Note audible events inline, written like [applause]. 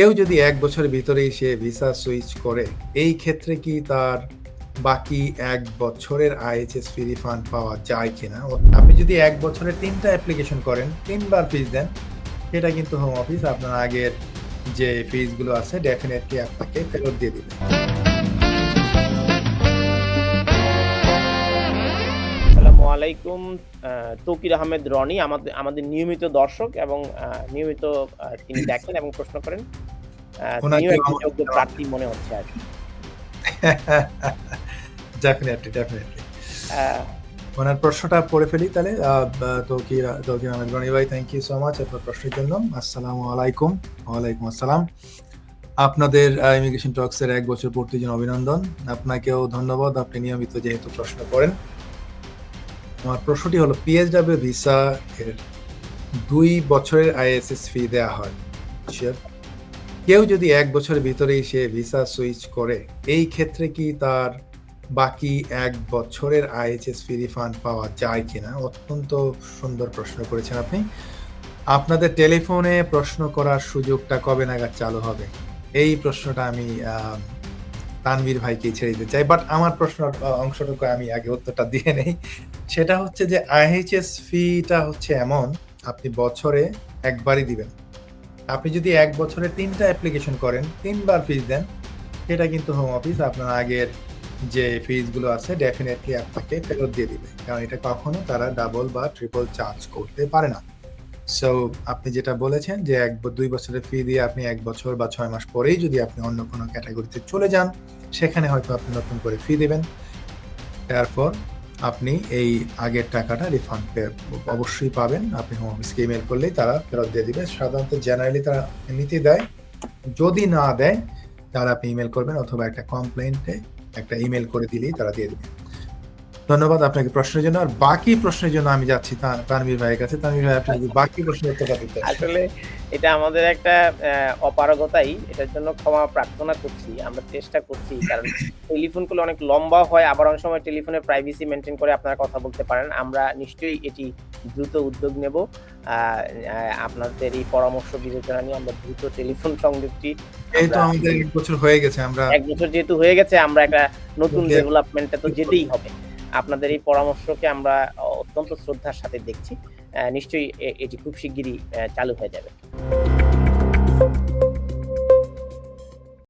কেউ যদি এক বছরের ভিতরেই সে ভিসা সুইচ করে, এই ক্ষেত্রে কি তার বাকি এক বছরের আইএচএস ফি রিফান্ড পাওয়া যায় কিনা? আপনি যদি এক বছরে তিনটা অ্যাপ্লিকেশন করেন, তিনবার ফিস দেন, সেটা কিন্তু হোম অফিস আপনার আগের যে ফিসগুলো আছে ডেফিনেটলি আপনাকে ফেরত দিয়ে দিবে। আলাইকুম তৌকির আহমেদ রনি আমাদের আমাদের নিয়মিত দর্শক এবং নিয়মিত তিনি দেখেন এবং প্রশ্ন করেন। তিনিও একজন যোগ্য প্রার্থী মনে হচ্ছে আর কি। [laughs] ডেফিনেটলি ডেফিনেটলি ওনার প্রশ্নটা পড়ে ফেলি তাহলে। তৌকির তৌকির আহমেদ ভাই থ্যাংক ইউ সো মাচ আপনার প্রশ্নের জন্য। আসসালামু আলাইকুম। ওয়ালাইকুম আসসালাম। আপনাদের ইমিগ্রেশন টক্স এর এক বছর পূর্তির জন্য অভিনন্দন। আপনাকেও ধন্যবাদ। আপনি নিয়মিত যেহেতু প্রশ্ন করেন আমার প্রশ্নটি হলো পিএসডাব্লিউ ভিসা এর দুই বছরের আইএসএস ফি দেওয়া হয়. কেউ যদি এক বছরের ভিতরেই সে ভিসা সুইচ করে, এই ক্ষেত্রে কি তার বাকি এক বছরের আইএইচএস ফি রিফান্ড পাওয়া যায় কিনা? অত্যন্ত সুন্দর প্রশ্ন করেছেন আপনি। আপনাদের টেলিফোনে প্রশ্ন করার সুযোগটা কবে নাগাদ চালু হবে? এই প্রশ্নটা আমি তানভীর ভাইকে ছেড়ে দিতে চাই বাট আমার প্রশ্ন অংশটুকু আমি আগে উত্তরটা দিয়ে নেই। সেটা হচ্ছে যে, আইএইচএস ফিটা হচ্ছে এমন, আপনি বছরে একবারই দিবেন। আপনি যদি এক বছরে তিনটা অ্যাপ্লিকেশন করেন, তিনবার ফিজ দেন, সেটা কিন্তু হোম অফিস আপনার আগের যে ফিজগুলো আছে ডেফিনেটলি আপনাকে ফেরত দিয়ে দিবে। কারণ এটা কখনো তারা ডাবল বা ট্রিপল চার্জ করতে পারে না। সো আপনি যেটা বলেছেন যে এক দুই বছরের ফি দিয়ে আপনি এক বছর বা ছয় মাস পরেই যদি আপনি অন্য কোনো ক্যাটাগরিতে চলে যান, সেখানে হয়তো আপনি নতুন করে ফি দেবেন। তারপর আপনি এই আগের টাকাটা রিফান্ড অবশ্যই পাবেন। আপনি হোম অফিসকে ইমেল করলেই তারা ফেরত দিয়ে দিবে। সাধারণত জেনারেলি তারা এমনিতেই দেয়। যদি না দেয়, তারা আপনি ইমেল করবেন অথবা একটা কমপ্লেন্টে একটা ইমেল করে দিলেই তারা দিয়ে দেবে। ধন্যবাদ আপনাকে প্রশ্নের জন্য। আর বাকি প্রশ্নের জন্য আমি যাচ্ছি তানভীর ভাইয়ের কাছে। তানভীর ভাই আপনি বাকি প্রশ্নের উত্তরটা দিতে আসলে এটা আমাদের একটা অপারগতাই। এটার জন্য ক্ষমা প্রার্থনা করছি আমরা চেষ্টা করছি কারণ টেলিফোনগুলো অনেক লম্বা হয় আবার অনেক সময় টেলিফোনের প্রাইভেসি মেনটেন করে আপনারা কথা বলতে পারেন। আমরা নিশ্চয়ই এটি দ্রুত উদ্যোগ নেব। আপনাদের এই পরামর্শ বিবেচনা নিয়ে আমরা দ্রুত টেলিফোন সংযোগটি এই তো আমাদের এক বছর হয়ে গেছে আমরা এক বছর যেহেতু হয়ে গেছে আমরা একটা নতুন. ডেভেলপমেন্টে তো যেতেই হবে। আপনাদের এই পরামর্শকে আমরা অত্যন্ত শ্রদ্ধার সাথে দেখছি। নিশ্চয়ই এটি খুব শিগগিরই চালু হয়ে যাবে।